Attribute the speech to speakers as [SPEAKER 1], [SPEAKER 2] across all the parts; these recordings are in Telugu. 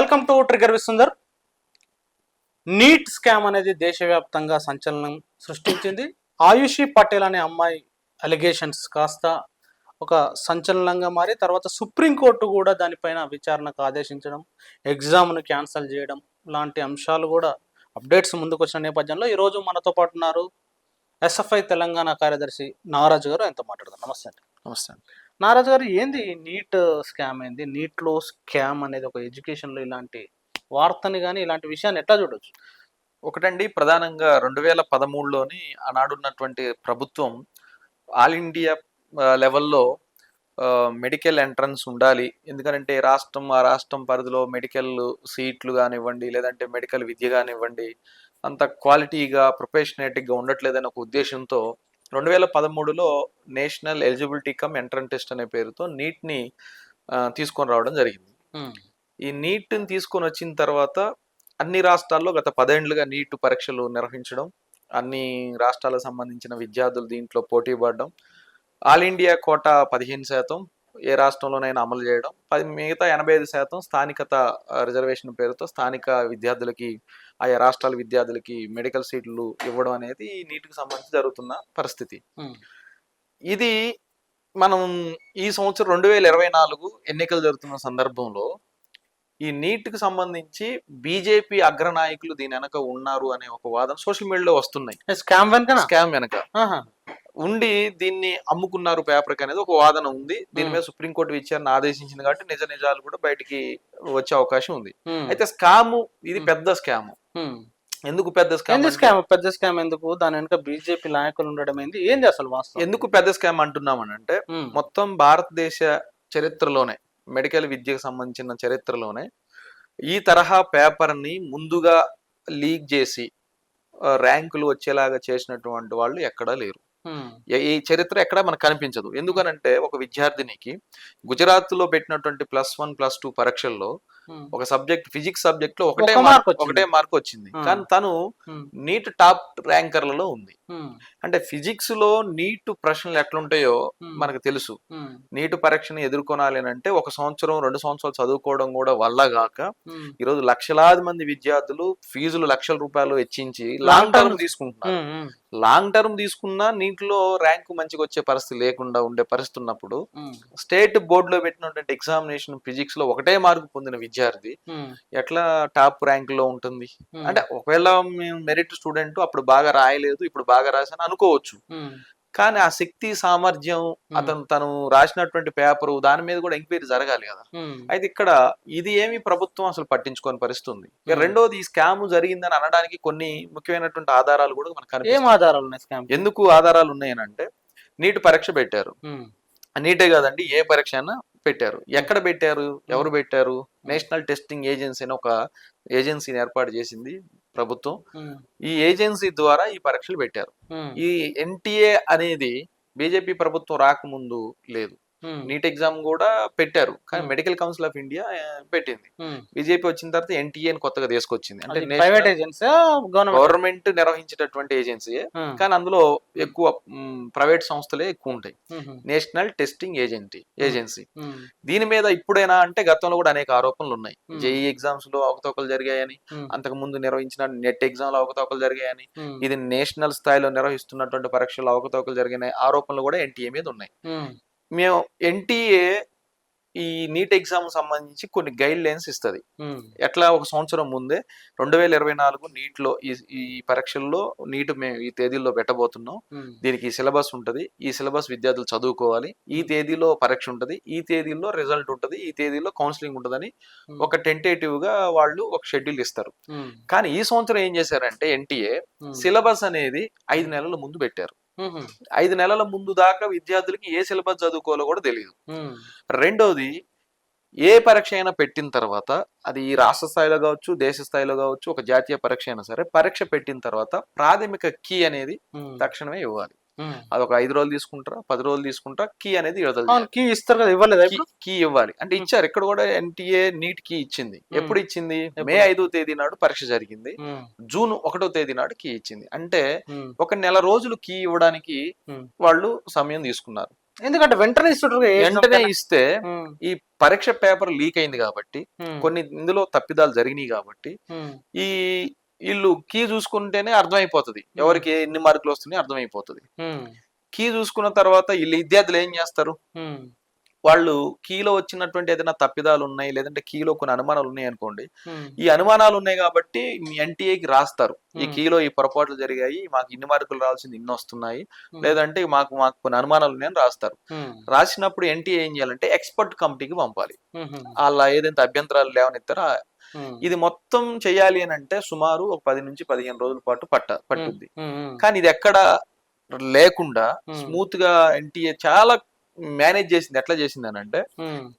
[SPEAKER 1] వెల్కమ్ టు ట్రిగర్ విసుందర్ నీట్ స్కామ్ అనేది దేశవ్యాప్తంగా సంచలనం సృష్టించింది. ఆయుషి పటేల్ అనే అమ్మాయి అలిగేషన్స్ కాస్త ఒక సంచలనంగా మారి తర్వాత సుప్రీంకోర్టు కూడా దానిపైన విచారణకు ఆదేశించడం ఎగ్జామ్ను క్యాన్సిల్ చేయడం లాంటి అంశాలు కూడా అప్డేట్స్ ముందుకు వచ్చిన నేపథ్యంలో ఈరోజు మనతో పాటు ఉన్నారు ఎస్ఎఫ్ఐ తెలంగాణ కార్యదర్శి నాగరాజు గారు. ఆయనతో మాట్లాడదాం. నమస్తే అండి.
[SPEAKER 2] నమస్తే అండి.
[SPEAKER 1] నారాజు గారు ఏంది నీట్ స్కామ్ ఏంది? నీట్లో స్కామ్ అనేది ఒక ఎడ్యుకేషన్లో ఇలాంటి వార్తని కానీ ఇలాంటి విషయాన్ని ఎట్లా చూడొచ్చు?
[SPEAKER 2] ఒకటండి ప్రధానంగా రెండు వేల పదమూడులోని ఆనాడున్నటువంటి ప్రభుత్వం ఆల్ ఇండియా లెవెల్లో మెడికల్ ఎంట్రన్స్ ఉండాలి. ఎందుకంటే రాష్ట్రం ఆ రాష్ట్రం పరిధిలో మెడికల్ సీట్లు కానివ్వండి లేదంటే మెడికల్ విద్య కానివ్వండి అంత క్వాలిటీగా ప్రొఫెషనేటిక్గా ఉండట్లేదని ఒక ఉద్దేశంతో రెండు వేల పదమూడులో National Eligibility cum Entrance Test అనే పేరుతో నీట్ని తీసుకొని రావడం జరిగింది. ఈ నీట్ని తీసుకొని వచ్చిన తర్వాత అన్ని రాష్ట్రాల్లో గత పదేండ్లుగా నీట్ పరీక్షలు నిర్వహించడం అన్ని రాష్ట్రాలకు సంబంధించిన విద్యార్థులు దీంట్లో పోటీ పడడం ఆల్ ఇండియా కోటా పదిహేను శాతం ఏ రాష్ట్రంలోనైనా అమలు చేయడం. పది మిగతా ఎనభై ఐదు శాతం స్థానికత రిజర్వేషన్ పేరుతో స్థానిక విద్యార్థులకి ఆయా రాష్ట్రాల విద్యార్థులకి మెడికల్ సీట్లు ఇవ్వడం అనేది ఈ నీటికి సంబంధించి జరుగుతున్న పరిస్థితి. ఇది మనం ఈ సంవత్సరం రెండు వేల ఇరవై నాలుగు ఎన్నికలు జరుగుతున్న సందర్భంలో ఈ నీట్కి సంబంధించి బీజేపీ అగ్రనాయకులు దీని వెనక ఉన్నారు అనే ఒక వాదన సోషల్ మీడియాలో వస్తున్నాయి.
[SPEAKER 1] స్కామ్ వెనుక
[SPEAKER 2] స్కామ్ వెనక. ఉండి దీన్ని అమ్ముకున్నారు పేపర్ అనేది ఒక వాదన ఉంది. దీని మీద సుప్రీంకోర్టు విచారణ ఆదేశించింది కాబట్టి నిజ నిజాలు కూడా బయటికి వచ్చే అవకాశం ఉంది. అయితే స్కామ్ ఇది పెద్ద స్కామ్. ఎందుకు పెద్ద స్కామ్
[SPEAKER 1] స్కామ్? పెద్ద స్కామ్ ఎందుకు? దాని వెనుక బీజేపీ నాయకులు ఉండడం ఏంది? ఏంది అసలు వాస్తవం?
[SPEAKER 2] ఎందుకు పెద్ద స్కామ్ అంటున్నామని అంటే మొత్తం భారతదేశ చరిత్రలోనే మెడికల్ విద్యకు సంబంధించిన చరిత్రలోనే ఈ తరహా పేపర్ని ముందుగా లీక్ చేసి ర్యాంకులు వచ్చేలాగా చేసినటువంటి వాళ్ళు ఎక్కడా లేరు. ఈ చరిత్ర ఎక్కడ మనకు కనిపించదు. ఎందుకనంటే ఒక విద్యార్థినికి గుజరాత్లో పెట్టినటువంటి ప్లస్ వన్ ప్లస్ టూ పరీక్షల్లో ఒక సబ్జెక్ట్ ఫిజిక్స్ సబ్జెక్ట్లో ఒకటే. ఒకటే మార్క్ వచ్చింది. కానీ తను నీట్ టాప్ ర్యాంకర్లలో ఉంది. అంటే ఫిజిక్స్లో నీట్ ప్రశ్నలు ఎట్లుంటాయో మనకు తెలుసు. నీటు పరీక్షని ఎదుర్కొనాలి అని అంటే ఒక సంవత్సరం రెండు సంవత్సరాలు చదువుకోవడం కూడా వల్ల గాక ఈరోజు లక్షలాది మంది విద్యార్థులు ఫీజులు లక్షల రూపాయలు వెచ్చించి లాంగ్ టర్మ్ తీసుకుంటున్నారు. లాంగ్ టర్మ్ తీసుకున్నా నీటిలో ర్యాంకు మంచిగా వచ్చే పరిస్థితి లేకుండా ఉండే పరిస్థితి ఉన్నప్పుడు స్టేట్ బోర్డులో పెట్టినటువంటి ఎగ్జామినేషన్ ఫిజిక్స్లో ఒకటే మార్కు పొందిన విద్యార్థి ఎట్లా టాప్ ర్యాంక్లో ఉంటుంది అంటే ఒకవేళ మేము మెరిట్ స్టూడెంట్ అప్పుడు బాగా రాయలేదు ఇప్పుడు బాగా రాశాను అనుకోవచ్చు. కానీ ఆ శక్తి సామర్థ్యం అతను తను రాసినటువంటి పేపరు దాని మీద కూడా ఎంక్వైరీ జరగాలి కదా. అయితే ఇక్కడ ఇది ఏమి ప్రభుత్వం అసలు పట్టించుకోని పరిస్థితి ఉంది ఇక
[SPEAKER 1] Hmm.
[SPEAKER 2] రెండోది ఈ స్కామ్ జరిగిందని అనడానికి కొన్ని ముఖ్యమైనటువంటి ఆధారాలు కూడా మనకు
[SPEAKER 1] ఏం ఆధారాలు ఉన్నాయి స్కామ్
[SPEAKER 2] ఎందుకు ఆధారాలు ఉన్నాయనంటే నీటి పరీక్ష పెట్టారు. నీటే కాదండి ఏ పరీక్ష అయినా పెట్టారు. ఎక్కడ పెట్టారు? ఎవరు పెట్టారు? నేషనల్ టెస్టింగ్ ఏజెన్సీ అని ఒక ఏజెన్సీని ఏర్పాటు చేసింది ప్రభుత్వం. ఈ ఏజెన్సీ ద్వారా ఈ పరీక్షలు పెట్టారు. ఈ ఎన్టీఏ అనేది బీజేపీ ప్రభుత్వం రాకముందు లేదు. నీట్ ఎగ్జామ్ కూడా పెట్టారు. కానీ. మెడికల్ కౌన్సిల్ ఆఫ్ ఇండియా పెట్టింది. బీజేపీ వచ్చిన తర్వాత ఎన్టీఏ కొత్తగా తీసుకొచ్చింది. అంటే
[SPEAKER 1] ప్రైవేట్ ఏజెన్సీ గవర్నమెంట్?
[SPEAKER 2] నిర్వహించేటటువంటి ఏజెన్సీ. కానీ అందులో ఎక్కువ ప్రైవేట్ సంస్థలే ఎక్కువ ఉంటాయి. National Testing Agency agency. దీని మీద ఇప్పుడైనా అంటే గతంలో కూడా అనేక ఆరోపణలు ఉన్నాయి. జేఈ ఎగ్జామ్స్లో అవకతవకలు జరిగాయని అంతకు ముందు నిర్వహించిన నెట్ ఎగ్జామ్లో అవకతవకలు జరిగాయని ఇది నేషనల్ స్థాయిలో నిర్వహిస్తున్నటువంటి పరీక్షలు అవకతవకలు జరిగిన ఆరోపణలు కూడా ఎన్టీఏ మీద ఉన్నాయి. మేము ఎన్టీఏ ఈ నీట్ ఎగ్జామ్ సంబంధించి కొన్ని గైడ్ లైన్స్ ఇస్తుంది ఎట్లా ఒక సంవత్సరం ముందే రెండు వేల ఇరవై నాలుగు నీట్లో ఈ ఈ పరీక్షల్లో నీట్ మేము ఈ తేదీల్లో పెట్టబోతున్నాం. దీనికి సిలబస్ ఉంటుంది. ఈ సిలబస్ విద్యార్థులు చదువుకోవాలి. ఈ తేదీలో పరీక్ష ఉంటుంది. ఈ తేదీలో రిజల్ట్ ఉంటుంది. ఈ తేదీలో కౌన్సిలింగ్ ఉంటుందని ఒక టెంటేటివ్గా వాళ్ళు ఒక షెడ్యూల్ ఇస్తారు. కానీ ఈ సంవత్సరం ఏం చేశారంటే ఎన్టీఏ సిలబస్ అనేది ఐదు నెలల ముందు పెట్టారు. ఐదు నెలల ముందు దాకా విద్యార్థులకి ఏ సిలబస్ చదువుకోవాలో కూడా తెలియదు రెండోది ఏ పరీక్ష అయినా పెట్టిన తర్వాత అది ఈ రాష్ట్ర స్థాయిలో కావచ్చు దేశ స్థాయిలో కావచ్చు ఒక జాతీయ పరీక్ష అయినా సరే పరీక్ష పెట్టిన తర్వాత ప్రాథమిక కీ అనేది తక్షణమే ఇవ్వాలి. అది ఒక ఐదు రోజులు తీసుకుంటారా పది రోజులు తీసుకుంటారా కీ అనేది
[SPEAKER 1] కీ ఇస్తారు కదా ఇవ్వలేదా
[SPEAKER 2] కీ- ఇవ్వాలి. అంటే ఇచ్చారు ఇక్కడ కూడా ఎన్టీఏ నీట్ కీ ఇచ్చింది. ఎప్పుడు ఇచ్చింది? మే? ఐదో తేదీ నాడు పరీక్ష జరిగింది.
[SPEAKER 1] ఉమ్,
[SPEAKER 2] జూన్ ఒకటో తేదీ నాడు కీ ఇచ్చింది. అంటే
[SPEAKER 1] ఉమ్,
[SPEAKER 2] ఒక నెల రోజులు కీ ఇవ్వడానికి. వాళ్ళు సమయం తీసుకున్నారు.
[SPEAKER 1] ఎందుకంటే వెంటనే ఇస్తుంటారు
[SPEAKER 2] వెంటనే. ఇస్తే ఈ పరీక్ష పేపర్ లీక్ అయింది కాబట్టి కొన్ని ఇందులో తప్పిదాలు జరిగినాయి కాబట్టి ఈ వీళ్ళు కీ చూసుకుంటేనే అర్థమైపోతుంది. ఎవరికి ఎన్ని మార్కులు వస్తున్నాయి అర్థమైపోతుంది. కీ చూసుకున్న తర్వాత వీళ్ళు విద్యార్థులు ఏం చేస్తారు? వాళ్ళు కీలో వచ్చినటువంటి ఏదైనా తప్పిదాలు ఉన్నాయి లేదంటే కీలో కొన్ని అనుమానాలు ఉన్నాయి అనుకోండి. ఈ అనుమానాలు ఉన్నాయి కాబట్టి మీ ఎన్టీఏకి రాస్తారు. ఈ. కీలో ఈ పొరపాట్లు జరిగాయి మాకు ఇన్ని మార్కులు రావాల్సింది ఇన్ని వస్తున్నాయి. లేదంటే మాకు మాకు కొన్ని అనుమానాలు ఉన్నాయని రాస్తారు. రాసినప్పుడు ఎన్టీఏ ఏం చేయాలంటే ఎక్స్పర్ట్ కమిటీకి పంపాలి. వాళ్ళ ఏదైతే అభ్యంతరాలు
[SPEAKER 1] ఉమ్,
[SPEAKER 2] ఇది మొత్తం చేయాలి అని అంటే సుమారు ఒక పది నుంచి పదిహేను రోజుల పాటు పట్ట పట్టుద్ది.
[SPEAKER 1] ఉమ్,
[SPEAKER 2] కానీ ఇది ఎక్కడ లేకుండా. స్మూత్గా ఎన్టీఏ చాలా మేనేజ్ చేసింది. ఎట్లా చేసింది అని అంటే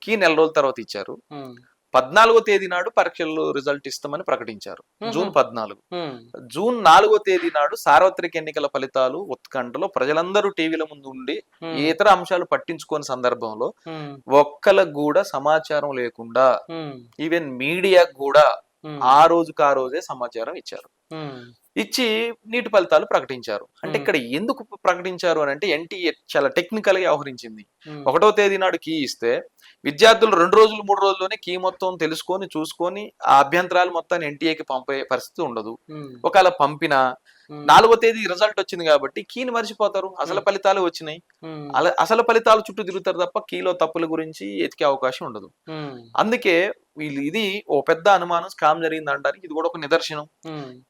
[SPEAKER 2] కీ నెల రోజుల తర్వాత ఇచ్చారు. పద్నాలుగో తేదీ నాడు పరీక్షలు రిజల్ట్ ఇస్తామని ప్రకటించారు. జూన్ పద్నాలుగు. జూన్ నాలుగో తేదీ నాడు సార్వత్రిక ఎన్నికల ఫలితాలు ఉత్కంఠలో ప్రజలందరూ టీవీల ముందు ఉండి ఇతర అంశాలు పట్టించుకోని సందర్భంలో ఒక్కలకు కూడా సమాచారం లేకుండా ఈవెన్ మీడియాకు కూడా ఆ రోజుకు ఆ రోజే సమాచారం ఇచ్చారు. ఇచ్చి నీటి ఫలితాలు ప్రకటించారు. అంటే. ఇక్కడ ఎందుకు ప్రకటించారు అని అంటే ఎన్టీఏ చాలా టెక్నికల్గా వ్యవహరించింది. ఒకటో తేదీ నాడు కీ ఇస్తే విద్యార్థులు రెండు రోజులు మూడు రోజుల్లోనే కీ మొత్తం తెలుసుకొని చూసుకొని ఆ అభ్యంతరాలు మొత్తాన్ని ఎన్టీఏకి పంపే పరిస్థితి ఉండదు. ఒకవేళ పంపినా నాలుగో తేదీ రిజల్ట్ వచ్చింది కాబట్టి కీని మర్చిపోతారు. అసలు ఫలితాలు వచ్చినాయి. అసలు ఫలితాలు చుట్టూ తిరుగుతారు తప్ప కీలో తప్పుల గురించి ఎతికే అవకాశం ఉండదు. అందుకే వీళ్ళు ఇది ఓ పెద్ద అనుమానం స్కామ్ జరిగింది అనడానికి ఇది కూడా ఒక నిదర్శనం.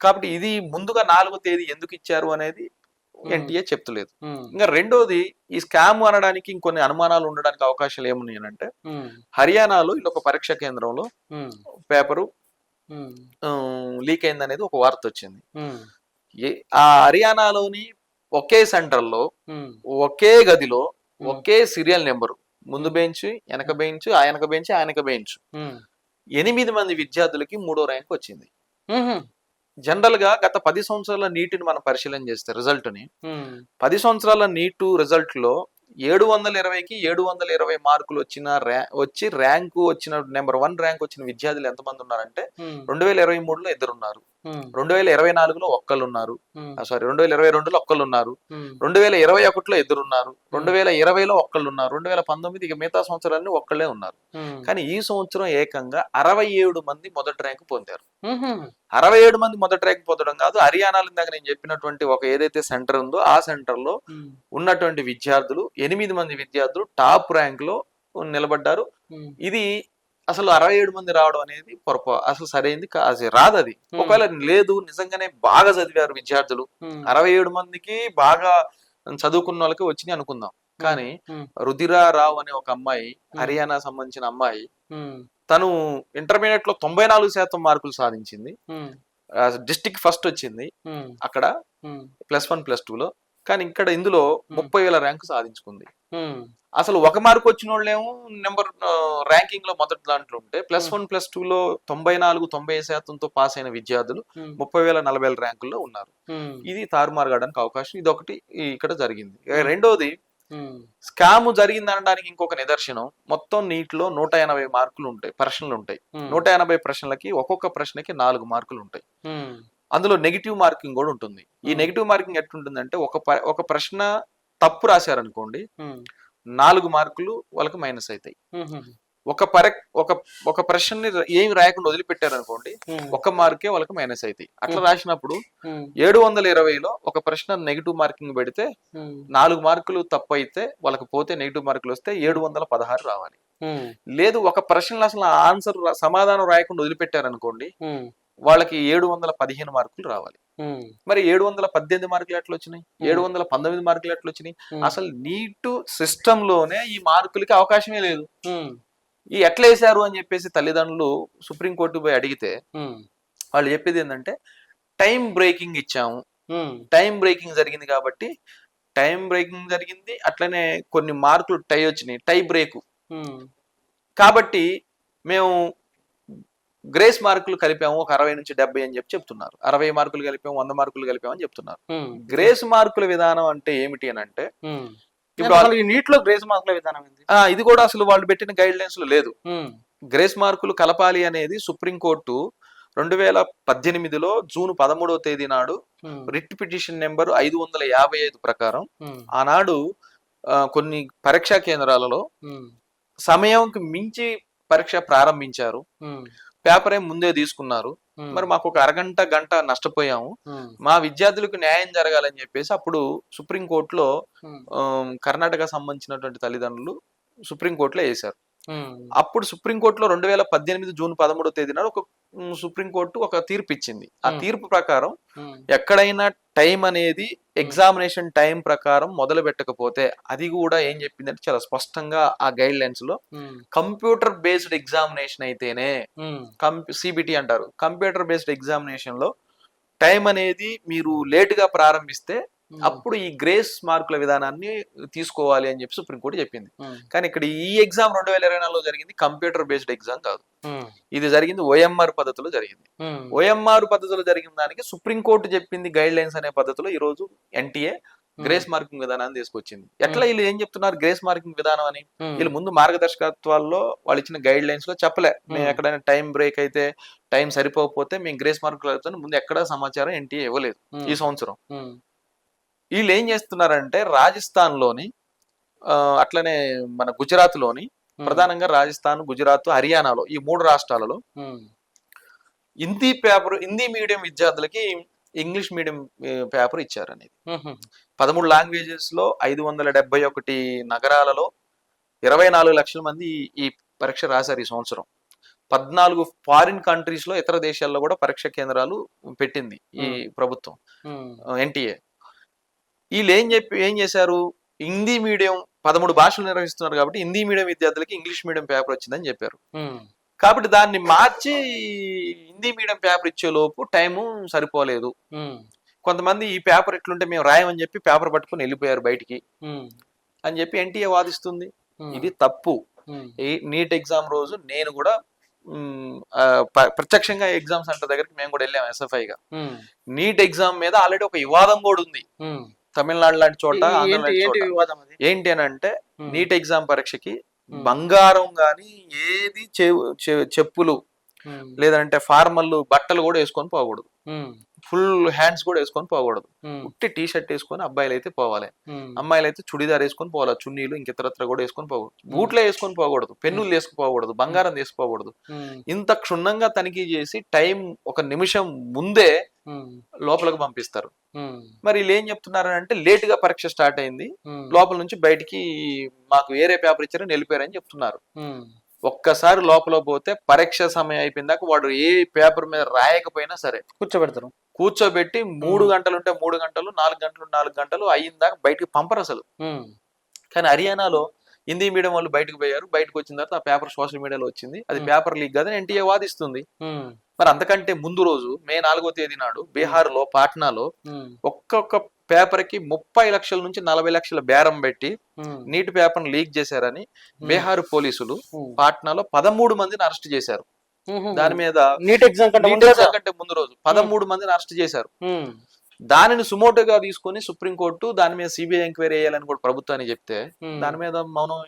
[SPEAKER 2] కాబట్టి ఇది ముందుగా నాలుగో తేదీ ఎందుకు ఇచ్చారు అనేది. ఎన్టీఏ చెప్తలేదు. ఇంకా రెండోది ఈ స్కామ్ అనడానికి ఇంకొన్ని అనుమానాలు ఉండడానికి అవకాశాలు ఏమున్నాయి అంటే
[SPEAKER 1] ఉమ్,
[SPEAKER 2] హర్యానాలో ఇది ఒక పరీక్ష కేంద్రంలో పేపరు లీక్ అయింది అనేది ఒక వార్త వచ్చింది. ఆ హర్యానాలోని ఒకే
[SPEAKER 1] సెంటర్లో
[SPEAKER 2] ఒకే గదిలో. ఒకే సీరియల్ నెంబరు. ముందు బెంచ్ వెనక బెంచ్ ఆ వెనక బెంచ్ ఆ వెనక బెంచ్. ఎనిమిది మంది విద్యార్థులకి మూడో ర్యాంక్ వచ్చింది. జనరల్గా గత పది సంవత్సరాల నీటిని మనం పరిశీలన చేస్తే
[SPEAKER 1] రిజల్ట్ని
[SPEAKER 2] పది సంవత్సరాల నీటు రిజల్ట్లో ఏడు వందల ఇరవైకి ఏడు వందల ఇరవై మార్కులు వచ్చిన వచ్చి ర్యాంకు వచ్చిన నెంబర్ వన్ ర్యాంక్ వచ్చిన విద్యార్థులు ఎంతమంది ఉన్నారంటే రెండు వేల ఇరవై మూడులో ఇద్దరు ఉన్నారు
[SPEAKER 1] ఉమ్,
[SPEAKER 2] రెండు వేల ఇరవై నాలుగులో ఒక్కళ్ళు ఉన్నారు సారీ రెండు వేల ఇరవై రెండులో ఒక్కళ్ళు ఉన్నారు రెండు వేల ఇరవై ఒకటిలో ఇద్దరు ఉన్నారు రెండు వేల ఇరవైలో ఒక్కళ్ళు ఉన్నారు రెండు వేల పంతొమ్మిది ఇక మిగతా సంవత్సరాన్ని ఒక్కళ్ళే ఉన్నారు. కానీ ఈ సంవత్సరం ఏకంగా అరవై ఏడు మంది మొదటి ర్యాంక్ పొందారు. అరవై ఏడు మంది మొదటి ర్యాంక్ పొందడం కాదు హర్యానాలో ఇందాక నేను చెప్పినటువంటి ఒక ఏదైతే సెంటర్ ఉందో ఆ
[SPEAKER 1] సెంటర్లో
[SPEAKER 2] ఉన్నటువంటి విద్యార్థులు ఎనిమిది మంది విద్యార్థులు టాప్ ర్యాంక్లో నిలబడ్డారు ఇది అసలు అరవై ఏడు మంది రావడం అనేది పొరపా అసలు సరైంది అది రాదు అది. ఒకవేళ లేదు నిజంగానే బాగా చదివారు విద్యార్థులు. అరవై ఏడు మందికి బాగా చదువుకున్న వాళ్ళకి వచ్చినాయి అనుకుందాం. కానీ రుధిరా రావు అనే ఒక అమ్మాయి హర్యానా సంబంధించిన అమ్మాయి తను ఇంటర్మీడియట్లో తొంభై నాలుగు శాతం మార్కులు సాధించింది. డిస్టిక్ ఫస్ట్ వచ్చింది. అక్కడ ప్లస్ వన్ ప్లస్ టూ లో కానీ ఇక్కడ ఇందులో ముప్పై వేల ర్యాంకు సాధించుకుంది. అసలు ఒక మార్క్ వచ్చిన వాళ్ళేమో నెంబర్ ర్యాంకింగ్లో మొదటి దాంట్లో ఉంటే ప్లస్ వన్ ప్లస్ టూ లో తొంభై నాలుగు తొంభై శాతంతో పాస్ అయిన విద్యార్థులు ముప్పై వేల నలభై వేల ర్యాంకుల్లో ఉన్నారు. ఇది తారుమారు కావడానికి అవకాశం. ఇది ఒకటి ఇక్కడ జరిగింది. రెండోది స్కామ్ జరిగింది అనడానికి ఇంకొక నిదర్శనం. మొత్తం నీటిలో నూట ఎనభై మార్కులు ఉంటాయి ప్రశ్నలు ఉంటాయి. నూట ఎనభై ప్రశ్నలకి ఒక్కొక్క ప్రశ్నకి నాలుగు మార్కులు ఉంటాయి. అందులో నెగిటివ్ మార్కింగ్ కూడా ఉంటుంది. ఈ. నెగిటివ్ మార్కింగ్ ఎట్లుంటుందంటే ఒక ఒక ప్రశ్న తప్పు రాశారనుకోండి నాలుగు మార్కులు వాళ్ళకి మైనస్ అవుతాయి ఒక పర ఒక ఒక ప్రశ్నని ఏమి రాయకుండా వదిలిపెట్టారనుకోండి
[SPEAKER 1] ఉమ్,
[SPEAKER 2] ఒక మార్కే వాళ్ళకి మైనస్ అవుతాయి అట్లా. రాసినప్పుడు ఏడు వందల ఇరవైలో ఒక ప్రశ్న నెగిటివ్ మార్కింగ్ పెడితే నాలుగు మార్కులు తప్పు అయితే వాళ్ళకి పోతే నెగిటివ్ మార్కులు వస్తే ఏడు వందల పదహారు రావాలి. లేదు ఒక ప్రశ్నలో అసలు ఆన్సర్ సమాధానం రాయకుండా వదిలిపెట్టారనుకోండి
[SPEAKER 1] ఉమ్,
[SPEAKER 2] వాళ్ళకి ఏడు వందల పదిహేను మార్కులు రావాలి. మరి ఏడు వందల పద్దెనిమిది మార్కులు ఎట్లా వచ్చినాయి ఏడు వందల పంతొమ్మిది మార్కులు ఎట్లా వచ్చినాయి అసలు నీటు సిస్టమ్లోనే ఈ మార్కులకి అవకాశమే లేదు. ఈ ఎట్లా వేశారు అని చెప్పేసి తల్లిదండ్రులు సుప్రీంకోర్టు పోయి అడిగితే వాళ్ళు చెప్పేది ఏంటంటే టైం బ్రేకింగ్ ఇచ్చాము. టైం బ్రేకింగ్ జరిగింది కాబట్టి టైం బ్రేకింగ్ జరిగింది అట్లనే కొన్ని మార్కులు టై వచ్చినాయి టై బ్రేక్. కాబట్టి మేము గ్రేస్ మార్కులు కలిపాము ఒక అరవై నుంచి డెబ్బై అని చెప్పి చెప్తున్నారు. అరవై మార్కులు కలిపాము వంద మార్కులు కలిపాము అని చెప్తున్నారు. గ్రేస్ మార్కుల విధానం అంటే ఏమిటి అని అంటే. ఇప్పుడు
[SPEAKER 1] నీటిలో గ్రేస్ మార్కుల విధానం
[SPEAKER 2] ఇది కూడా అసలు వాళ్ళు పెట్టిన గైడ్ లైన్స్లో లేదు. గ్రేస్ మార్కులు కలపాలి అనేది సుప్రీంకోర్టు రెండు వేల పద్దెనిమిదిలో జూన్ పదమూడవ తేదీ నాడు రిట్ పిటిషన్ నెంబర్ ఐదు వందల యాభై ఐదు ప్రకారం ఆనాడు కొన్ని పరీక్షా కేంద్రాలలో సమయంకి మించి పరీక్ష ప్రారంభించారు. పేపర్ ఏం ముందే తీసుకున్నారు. మరి మాకు ఒక అరగంట గంట నష్టపోయాము. మా విద్యార్థులకు న్యాయం జరగాలని చెప్పేసి అప్పుడు సుప్రీంకోర్టులో కర్ణాటక సంబంధించినటువంటి తల్లిదండ్రులు సుప్రీంకోర్టులో వేశారు. అప్పుడు సుప్రీంకోర్టులో రెండు వేల పద్దెనిమిది జూన్ పదమూడో తేదీన ఒక సుప్రీంకోర్టు ఒక తీర్పు ఇచ్చింది ఆ. తీర్పు ప్రకారం ఎక్కడైనా టైం అనేది ఎగ్జామినేషన్ టైం ప్రకారం మొదలు పెట్టకపోతే అది కూడా ఏం చెప్పిందంటే చాలా స్పష్టంగా ఆ గైడ్
[SPEAKER 1] లైన్స్లో
[SPEAKER 2] కంప్యూటర్ బేస్డ్ ఎగ్జామినేషన్ అయితేనే సిబిటి అంటారు. కంప్యూటర్ బేస్డ్ ఎగ్జామినేషన్లో టైం అనేది మీరు లేట్గా ప్రారంభిస్తే అప్పుడు ఈ గ్రేస్ మార్కుల విధానాన్ని తీసుకోవాలి అని చెప్పి సుప్రీంకోర్టు చెప్పింది.
[SPEAKER 1] ఉమ్,
[SPEAKER 2] కానీ ఇక్కడ ఈ ఎగ్జామ్ రెండు వేల ఇరవై నాలుగులో జరిగింది కంప్యూటర్ బేస్డ్ ఎగ్జామ్ కాదు.
[SPEAKER 1] ఉమ్,
[SPEAKER 2] ఇది జరిగింది ఓఎంఆర్ పద్ధతిలో జరిగింది. ఓఎంఆర్ పద్ధతిలో జరిగిన దానికి సుప్రీంకోర్టు చెప్పింది గైడ్ లైన్స్ అనే పద్ధతిలో ఈ రోజు ఎన్టీఏ గ్రేస్ మార్కింగ్ విధానాన్ని తీసుకొచ్చింది. ఎట్లా వీళ్ళు ఏం చెప్తున్నారు గ్రేస్ మార్కింగ్ విధానం అని? వీళ్ళు ముందు మార్గదర్శకత్వాల్లో వాళ్ళు ఇచ్చిన గైడ్ లైన్స్లో చెప్పలే. మేము
[SPEAKER 1] Hmm.
[SPEAKER 2] ఎక్కడైనా టైం బ్రేక్ అయితే టైం సరిపోకపోతే మేము గ్రేస్ మార్కులు ముందు ఎక్కడ సమాచారం ఎన్టీఏ ఇవ్వలేదు. ఈ సంవత్సరం. వీళ్ళు ఏం చేస్తున్నారంటే రాజస్థాన్లోని అట్లనే మన
[SPEAKER 1] గుజరాత్లోని
[SPEAKER 2] ప్రధానంగా రాజస్థాన్ గుజరాత్ హర్యానాలో ఈ మూడు రాష్ట్రాలలో హిందీ పేపర్ హిందీ మీడియం విద్యార్థులకి ఇంగ్లీష్ మీడియం పేపర్ ఇచ్చారు అనేది పదమూడు లాంగ్వేజెస్లో ఐదు వందల డెబ్బై ఒకటి నగరాలలో ఇరవై నాలుగు లక్షల మంది ఈ- పరీక్ష రాశారు ఈ సంవత్సరం. పద్నాలుగు ఫారిన్ కంట్రీస్లో ఇతర దేశాల్లో కూడా పరీక్ష కేంద్రాలు పెట్టింది ఈ. ప్రభుత్వం ఎన్టీఏ. వీళ్ళు ఏం చెప్పి ఏం చేశారు? హిందీ మీడియం పదమూడు భాషలు నిర్వహిస్తున్నారు కాబట్టి హిందీ మీడియం విద్యార్థులకి ఇంగ్లీష్ మీడియం పేపర్ వచ్చిందని చెప్పారు. కాబట్టి దాన్ని మార్చి హిందీ మీడియం పేపర్ ఇచ్చే లోపు టైము సరిపోలేదు. కొంతమంది ఈ పేపర్ ఎట్లుంటే మేము రాయమని చెప్పి పేపర్ పట్టుకుని వెళ్ళిపోయారు బయటికి. అని చెప్పి ఎన్టీఏ వాదిస్తుంది. ఇది తప్పు. నీట్ ఎగ్జామ్ రోజు నేను కూడా ప్రత్యక్షంగా ఎగ్జామ్ సెంటర్ దగ్గరికి మేము కూడా వెళ్ళాం ఎస్ఎఫ్ఐ గా నీట్ ఎగ్జామ్ మీద ఆల్రెడీ ఒక వివాదం కూడా ఉంది. తమిళనాడు లాంటి చోట
[SPEAKER 1] ఏంటి
[SPEAKER 2] అని అంటే నీట్ ఎగ్జామ్ పరీక్షకి బంగారం గాని ఏది చెప్పులు లేదంటే ఫార్మల్ బట్టలు కూడా వేసుకొని పోకూడదు. ఫుల్ హ్యాండ్స్ కూడా వేసుకొని పోకూడదు. ఉట్టి టీ షర్ట్ వేసుకొని అబ్బాయిలు అయితే పోవాలి. అమ్మాయిలు అయితే చుడిదార్ వేసుకొని పోవాలి చున్నీలు ఇంకితరత్ర కూడా వేసుకొని పోకూడదు. బూట్లే వేసుకొని పోకూడదు పెన్నులు వేసుకుపోకూడదు బంగారం తీసుకుపోకూడదు ఇంత క్షుణ్ణంగా తనిఖీ చేసి టైం ఒక నిమిషం ముందే లోపలికి పంపిస్తారు. మరి వీళ్ళు ఏం చెప్తున్నారు అంటే లేట్గా పరీక్ష స్టార్ట్ అయింది. లోపల నుంచి బయటికి మాకు వేరే పేపర్ ఇచ్చారని వెళ్ళిపోయారని చెప్తున్నారు. ఒక్కసారి లోపల పోతే పరీక్ష సమయం అయిపోయిందాక వాడు ఏ పేపర్ మీద రాయకపోయినా సరే
[SPEAKER 1] కూర్చోబెడతారు.
[SPEAKER 2] కూర్చోబెట్టి మూడు గంటలు ఉంటే మూడు గంటలు నాలుగు గంటలు నాలుగు గంటలు అయ్యిందాక బయటికి పంపరు అసలు. కానీ హర్యానాలో హిందీ మీడియం వాళ్ళు బయటకు పోయారు. బయటకు వచ్చిన తర్వాత ఆ పేపర్ సోషల్ మీడియాలో వచ్చింది. అది. పేపర్ లీక్ కాదని ఎన్టీఏ వాదిస్తుంది. మరి అంతకంటే ముందు రోజు మే నాలుగో తేదీ నాడు బీహార్లో పాట్నాలో ఒక్కొక్క పేపర్కి ముప్పై లక్షల నుంచి నలభై లక్షల బేరం పెట్టి నీట్ పేపర్ లీక్ చేశారని బీహార్ పోలీసులు పాట్నాలో పదమూడు మందిని అరెస్ట్ చేశారు. దాని మీద
[SPEAKER 1] నీట్ ఎగ్జామ్ కంటే ముందే
[SPEAKER 2] రోజు పదమూడు మందిని అరెస్ట్ చేశారు. దానిని సుమోటోగా తీసుకొని సుప్రీంకోర్టు దాని మీద సిబిఐ ఎంక్వైరీ చేయాలని కూడా ప్రభుత్వాన్ని చెప్తే దాని మీద మౌనం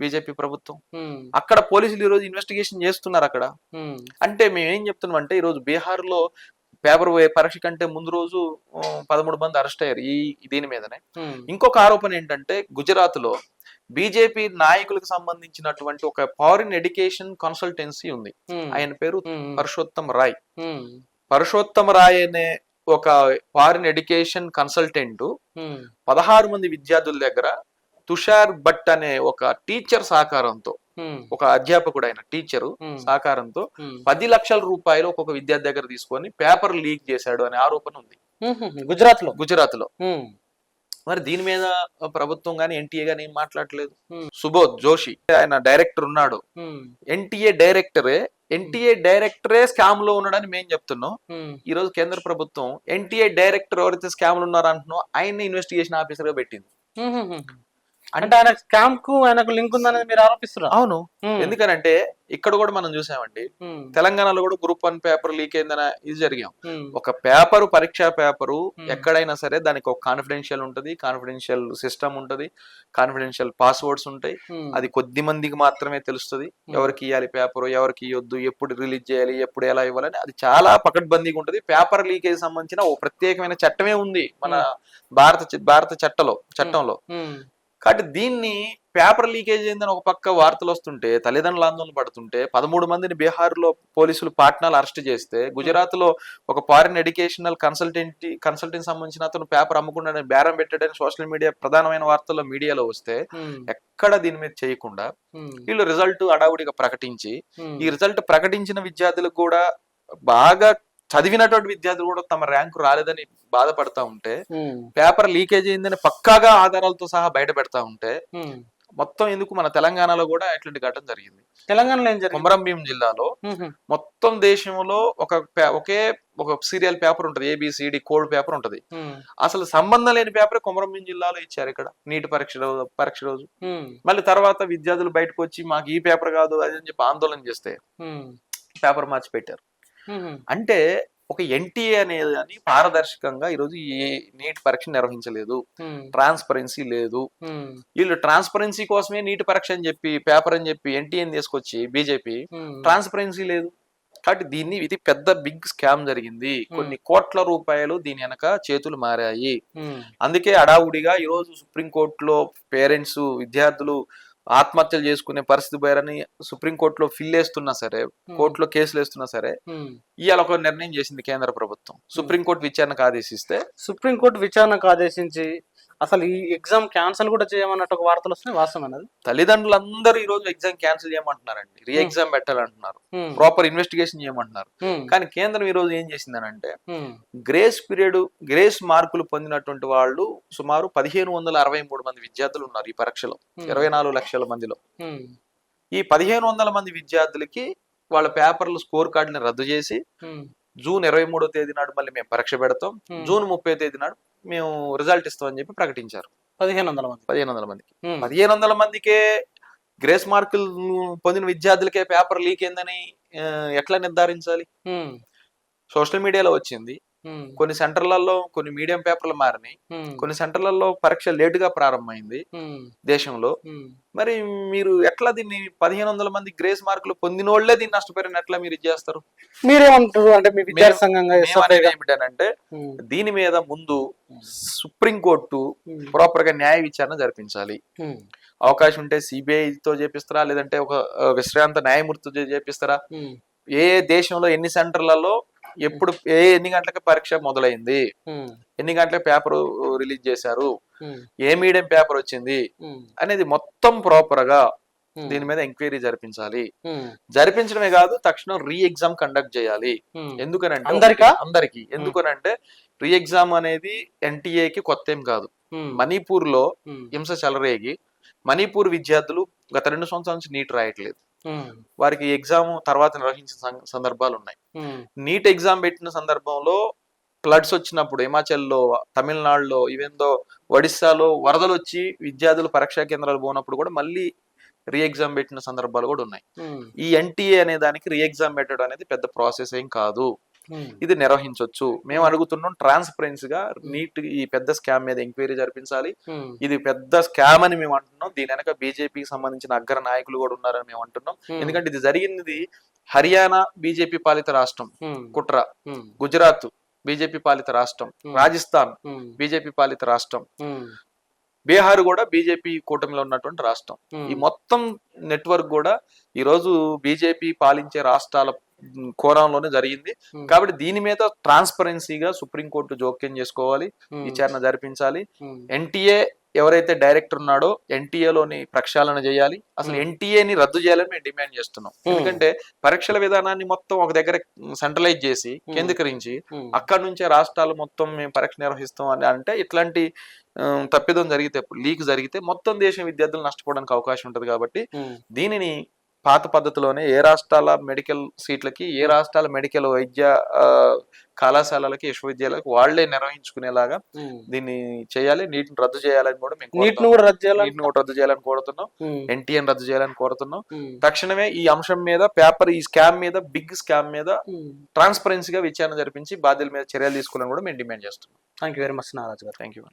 [SPEAKER 2] బీజేపీ ప్రభుత్వం. అక్కడ పోలీసులు ఈ రోజు ఇన్వెస్టిగేషన్ చేస్తున్నారు అక్కడ. అంటే మేము ఏం చెప్తున్నాం అంటే ఈ రోజు బీహార్లో పేపర్ పరీక్ష కంటే ముందు రోజు పదమూడు మంది అరెస్ట్ అయ్యారు ఈ దీని మీదనే. ఇంకొక ఆరోపణ ఏంటంటే గుజరాత్లో బీజేపీ నాయకులకు సంబంధించినటువంటి ఒక ఫారిన్ ఎడ్యుకేషన్ కన్సల్టెన్సీ ఉంది. ఆయన పేరు పరుషోత్తమ్ రాయ్. పరుషోత్తమ రాయ్ అనే ఒక ఫారిన్ ఎడ్యుకేషన్ కన్సల్టెంట్ పదహారు మంది విద్యార్థుల దగ్గర తుషార్ భట్ అనే ఒక టీచర్ సహకారంతో ఒక అధ్యాపకుడు ఆయన టీచరు సహకారంతో పది లక్షల రూపాయలు ఒక్కొక్క విద్యార్థి దగ్గర తీసుకొని పేపర్ లీక్ చేశాడు అనే ఆరోపణ ఉంది. గుజరాత్లో
[SPEAKER 1] గుజరాత్లో
[SPEAKER 2] మరి దీని మీద ప్రభుత్వం గాని ఎన్టీఏ గాని ఏం మాట్లాడలేదు. సుబోధ్ జోషి ఆయన డైరెక్టర్ ఉన్నాడు. ఎన్టీఏ డైరెక్టరే ఎన్టీఏ డైరెక్టరే స్కామ్లో ఉన్నాడని మేము చెప్తున్నాం. ఈ రోజు కేంద్ర ప్రభుత్వం ఎన్టీఏ డైరెక్టర్ ఎవరైతే స్కామ్లో ఉన్నారో అంటున్నాం ఆయన్ని ఇన్వెస్టిగేషన్ ఆఫీసర్గా పెట్టింది.
[SPEAKER 1] అంటే ఆయన స్కామ్కు ఆయనకు లింక్ ఉందని మీరు ఆరోపిస్తున్నారు.
[SPEAKER 2] అవును. ఎందుకనంటే ఇక్కడ కూడా మనం చూసామండి. తెలంగాణలో కూడా గ్రూప్ వన్ పేపర్ లీక్ అయిందన ఇది జరిగాం. ఒక పేపరు పరీక్షా పేపరు. ఎక్కడైనా సరే దానికి ఒక కాన్ఫిడెన్షియల్ ఉంటది కాన్ఫిడెన్షియల్ సిస్టమ్ ఉంటది కాన్ఫిడెన్షియల్ పాస్వర్డ్స్ ఉంటాయి. అది కొద్ది మందికి మాత్రమే తెలుస్తుంది. ఎవరికి ఇవ్వాలి పేపర్ ఎవరికి ఇవ్వద్దు ఎప్పుడు రిలీజ్ చేయాలి ఎప్పుడు ఎలా ఇవ్వాలని అది చాలా పకడ్బందీగా ఉంటది. పేపర్ లీకేజ్ సంబంధించిన ఓ ప్రత్యేకమైన చట్టమే ఉంది మన భారత భారత చట్టలో చట్టంలో. కాబట్టి దీన్ని పేపర్ లీకేజ్ అయిందని ఒక పక్క వార్తలు వస్తుంటే తల్లిదండ్రులు ఆందోళన పడుతుంటే పదమూడు మందిని బీహార్లో పోలీసులు పాట్నాలు అరెస్ట్ చేస్తే గుజరాత్లో ఒక ఫారిన్ ఎడ్యుకేషనల్ కన్సల్టెంట్ కన్సల్టెంట్ సంబంధించిన అతను పేపర్ అమ్ముకున్నాడని బేరం పెట్టాడని సోషల్ మీడియా ప్రధానమైన వార్తల్లో మీడియాలో వస్తే ఎక్కడ దీని మీద చేయకుండా వీళ్ళు రిజల్ట్ అడావుడిగా ప్రకటించి ఈ రిజల్ట్ ప్రకటించిన విద్యార్థులకు కూడా బాగా చదివినటువంటి విద్యార్థులు కూడా తమ ర్యాంకు రాలేదని బాధపడతా ఉంటే పేపర్ లీకేజ్ అయిందని పక్కాగా ఆధారాలతో సహా బయట పెడతా ఉంటే. మొత్తం ఎందుకు మన తెలంగాణలో కూడా ఇట్లాంటి ఘటన జరిగింది.
[SPEAKER 1] తెలంగాణలో ఏం జరిగింది?
[SPEAKER 2] కొమరం భీం జిల్లాలో మొత్తం దేశంలో ఒక ఒకే ఒక సీరియల్ పేపర్ ఉంటది A B C D code paper ఉంటది. అసలు సంబంధం లేని పేపర్ కొమరం భీం జిల్లాలో ఇచ్చారు ఇక్కడ నీటి పరీక్ష రోజు పరీక్ష రోజు. మళ్ళీ తర్వాత విద్యార్థులు బయటకు వచ్చి మాకు ఈ పేపర్ కాదు అది అని చెప్పి ఆందోళన చేస్తే పేపర్ మార్చి పెట్టారు. అంటే ఒక ఎన్టీఏ అనేది అని పారదర్శకంగా ఈరోజు ఏ నీట్ పరీక్ష నిర్వహించలేదు. ట్రాన్స్పరెన్సీ లేదు. వీళ్ళు ట్రాన్స్పరెన్సీ కోసమే నీటి పరీక్ష అని చెప్పి పేపర్ అని చెప్పి ఎన్టీఏని తీసుకొచ్చి బీజేపీ ట్రాన్స్పరెన్సీ లేదు. కాబట్టి దీన్ని ఇది పెద్ద బిగ్ స్కామ్ జరిగింది. కొన్ని కోట్ల రూపాయలు దీని వెనక చేతులు మారాయి. అందుకే అడావుడిగా ఈరోజు సుప్రీంకోర్టులో పేరెంట్స్ విద్యార్థులు ఆత్మహత్యలు చేసుకునే పరిస్థితి పోయారని సుప్రీంకోర్టులో ఫిల్ వేస్తున్నా సరే కోర్టులో కేసులు వేస్తున్నా సరే
[SPEAKER 1] ఉమ్.
[SPEAKER 2] ఇవాళ ఒక నిర్ణయం చేసింది కేంద్ర ప్రభుత్వం. సుప్రీంకోర్టు విచారణకు ఆదేశిస్తే
[SPEAKER 1] సుప్రీంకోర్టు విచారణకు ఆదేశించి అసలు ఈ ఎగ్జామ్ క్యాన్సిల్ కూడా చేయమన్నట్టు ఒక వార్తలు వస్తున్నాయి వాస్తవం అన్నది?
[SPEAKER 2] తల్లిదండ్రులందరూ ఈ రోజు ఎగ్జామ్ క్యాన్సిల్ చేయమంటున్నారండి. రీ ఎగ్జామ్ పెట్టాలంటున్నారు.
[SPEAKER 1] ఉమ్,
[SPEAKER 2] ప్రాపర్ ఇన్వెస్టిగేషన్ చేయమంటున్నారు.
[SPEAKER 1] ఉమ్,
[SPEAKER 2] కానీ కేంద్రం ఈ రోజు ఏం చేసిందనంటే గ్రేస్ పీరియడ్ గ్రేస్ మార్కులు పొందినటువంటి వాళ్ళు సుమారు పదిహేను వందల అరవై మూడు మంది విద్యార్థులు ఉన్నారు ఈ పరీక్షలో. ఇరవై నాలుగు లక్షల మందిలో. ఈ పదిహేను వందల మంది విద్యార్థులకి వాళ్ళ పేపర్లు స్కోర్ కార్డుని రద్దు చేసి జూన్ ఇరవై మూడో తేదీ నాడు మళ్ళీ మేము పరీక్ష పెడతాం. జూన్ ముప్పై తేదీ నాడు మేము రిజల్ట్ ఇస్తామని చెప్పి ప్రకటించారు.
[SPEAKER 1] పదిహేను వందల మంది
[SPEAKER 2] పదిహేను వందల మందికి. పదిహేను వందల మందికే గ్రేస్ మార్కులు పొందిన విద్యార్థులకే పేపర్ లీక్ అయిందని ఆ, ఎట్లా నిర్ధారించాలి? సోషల్ మీడియాలో వచ్చింది. కొన్ని సెంటర్లలో కొన్ని మీడియం పేపర్లు మారినాయి. కొన్ని సెంటర్లలో పరీక్ష లేటుగా ప్రారంభమైంది దేశంలో. మరి మీరు ఎట్లా దీన్ని పదిహేను వందల మంది గ్రేస్ మార్కులు పొందిన వాళ్ళే దీన్ని నష్టపోయిన ఎట్లా మీరు చేస్తారు?
[SPEAKER 1] మీరేమంటారు అంటే మీ ఉమ్,
[SPEAKER 2] దీని మీద ముందు సుప్రీంకోర్టు ప్రాపర్గా న్యాయ విచారణ జరిపించాలి. అవకాశం ఉంటే సిబిఐ తో చేపిస్తారా? లేదంటే ఒక విశ్రాంత న్యాయమూర్తితో చేపిస్తారా? ఏ దేశంలో ఎన్ని సెంటర్లలో ఎప్పుడు ఏ ఎన్ని గంటలకు పరీక్ష మొదలైంది? ఎన్ని గంటలకు పేపర్ రిలీజ్ చేశారు? ఏ మీడియం పేపర్ వచ్చింది? అనేది మొత్తం
[SPEAKER 1] ప్రాపర్గా
[SPEAKER 2] దీని మీద ఎంక్వైరీ జరిపించాలి. జరిపించడమే కాదు తక్షణం రీ ఎగ్జామ్ కండక్ట్ చేయాలి. ఎందుకనంటే
[SPEAKER 1] అందరికా?
[SPEAKER 2] అందరికి. ఎందుకనంటే రీ ఎగ్జామ్ అనేది ఎన్టీఏకి కొత్త ఏం కాదు.
[SPEAKER 1] మణిపూర్లో
[SPEAKER 2] హింస చెలరేగి మణిపూర్ విద్యార్థులు గత రెండు సంవత్సరాల నుంచి నీట్ రాయట్లేదు. వారికి ఎగ్జామ్ తర్వాత నిర్వహించిన సందర్భాలు ఉన్నాయి నీట్ ఎగ్జామ్ పెట్టిన సందర్భంలో ఫ్లడ్స్ వచ్చినప్పుడు హిమాచల్లో తమిళనాడులో ఈవెందో ఒడిస్సాలో వరదలు వచ్చి విద్యార్థులు పరీక్షా కేంద్రాలు పోనప్పుడు కూడా మళ్ళీ రీ ఎగ్జామ్ పెట్టిన సందర్భాలు కూడా ఉన్నాయి. ఈ ఎన్టీఏ అనే దానికి రీ ఎగ్జామ్ పెట్టడం అనేది పెద్ద ప్రాసెస్ ఏం కాదు. ఇది నిర్వహించవచ్చు మేము అడుగుతున్నాం ట్రాన్స్పరెన్సీ గా నీట్ ఈ పెద్ద స్కామ్ మీద ఎంక్వైరీ జరిపించాలి. ఇది పెద్ద స్కామ్ అని మేము అంటున్నాం. దీని వెనక బీజేపీకి సంబంధించిన అగ్ర నాయకులు కూడా ఉన్నారని మేము అంటున్నాం. ఎందుకంటే ఇది జరిగింది హర్యానా బీజేపీ పాలిత రాష్ట్రం కుట్ర గుజరాత్ బీజేపీ పాలిత రాష్ట్రం. రాజస్థాన్ బీజేపీ పాలిత రాష్ట్రం బీహార్ కూడా బీజేపీ కూటమిలో ఉన్నటువంటి రాష్ట్రం. ఈ మొత్తం నెట్వర్క్ కూడా ఈ రోజు బీజేపీ పాలించే రాష్ట్రాల కోణంలోనే జరిగింది. కాబట్టి దీని మీద ట్రాన్స్పరెన్సీగా సుప్రీంకోర్టు జోక్యం చేసుకోవాలి విచారణ జరిపించాలి. ఎన్టీఏ ఎవరైతే డైరెక్టర్ ఉన్నాడో NTA లోని ప్రక్షాళన చేయాలి. అసలు
[SPEAKER 1] Hmm.
[SPEAKER 2] NTA ని రద్దు చేయాలని మేము డిమాండ్ చేస్తున్నాం. ఎందుకంటే పరీక్షల విధానాన్ని మొత్తం ఒక దగ్గర సెంట్రలైజ్ చేసి. కేంద్రీకరించి అక్కడ నుంచే రాష్ట్రాలు మొత్తం మేము పరీక్ష నిర్వహిస్తాం అని అంటే ఇట్లాంటి తప్పిదం జరిగితే లీక్ జరిగితే మొత్తం దేశం విద్యార్థులు నష్టపోవడానికి అవకాశం ఉంటుంది కాబట్టి దీనిని పాత పద్ధతిలోనే ఏ రాష్ట్రాల మెడికల్ సీట్లకి ఏ రాష్ట్రాల మెడికల్ వైద్య కళాశాలలకి విశ్వవిద్యాలయాలకు వాళ్ళే నిర్వహించుకునేలాగా
[SPEAKER 1] ఉమ్.
[SPEAKER 2] దీన్ని చేయాలి నీటిని రద్దు చేయాలని కూడా మేము
[SPEAKER 1] నీట్ను
[SPEAKER 2] కోరుతున్నాం.
[SPEAKER 1] కూడా రద్దు చేయాలి
[SPEAKER 2] నీటిని కూడా రద్దు చేయాలని కోరుతున్నాం.
[SPEAKER 1] ఉమ్,
[SPEAKER 2] ఎన్టీఎన్ రద్దు చేయాలని కోరుతున్నాం. తక్షణమే ఈ అంశం మీద పేపర్ ఈ స్కామ్ మీద బిగ్ స్కామ్ మీద. ట్రాన్స్పరెన్సీగా విచారణ జరిపించి బాధ్యుల మీద చర్యలు తీసుకోవాలని కూడా మేము డిమాండ్ చేస్తున్నాం.
[SPEAKER 1] థ్యాంక్ యూ వెరీ మచ్ నారాజు గారు.
[SPEAKER 2] థ్యాంక్ యూ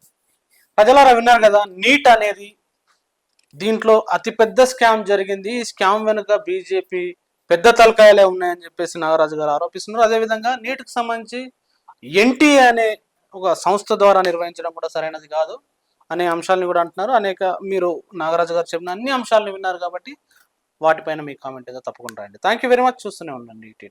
[SPEAKER 1] ప్రజలారా విన్నారు కదా నీట్ అనేది దీంట్లో అతిపెద్ద స్కామ్ జరిగింది. ఈ స్కామ్ వెనుక బీజేపీ పెద్ద తలకాయలే ఉన్నాయని చెప్పేసి నాగరాజు గారు ఆరోపిస్తున్నారు. అదేవిధంగా నీటికి సంబంధించి ఎన్టీ అనే ఒక సంస్థ ద్వారా నిర్వహించడం కూడా సరైనది కాదు అనే అంశాలను కూడా అంటున్నారు. అనేక మీరు నాగరాజు గారు చెప్పిన అన్ని అంశాలను విన్నారు కాబట్టి వాటిపైన మీ కామెంట్ ఏదో తప్పకుండా రండి థ్యాంక్ యూ వెరీ మచ్ చూస్తూనే ఉండండి. ఈ టీ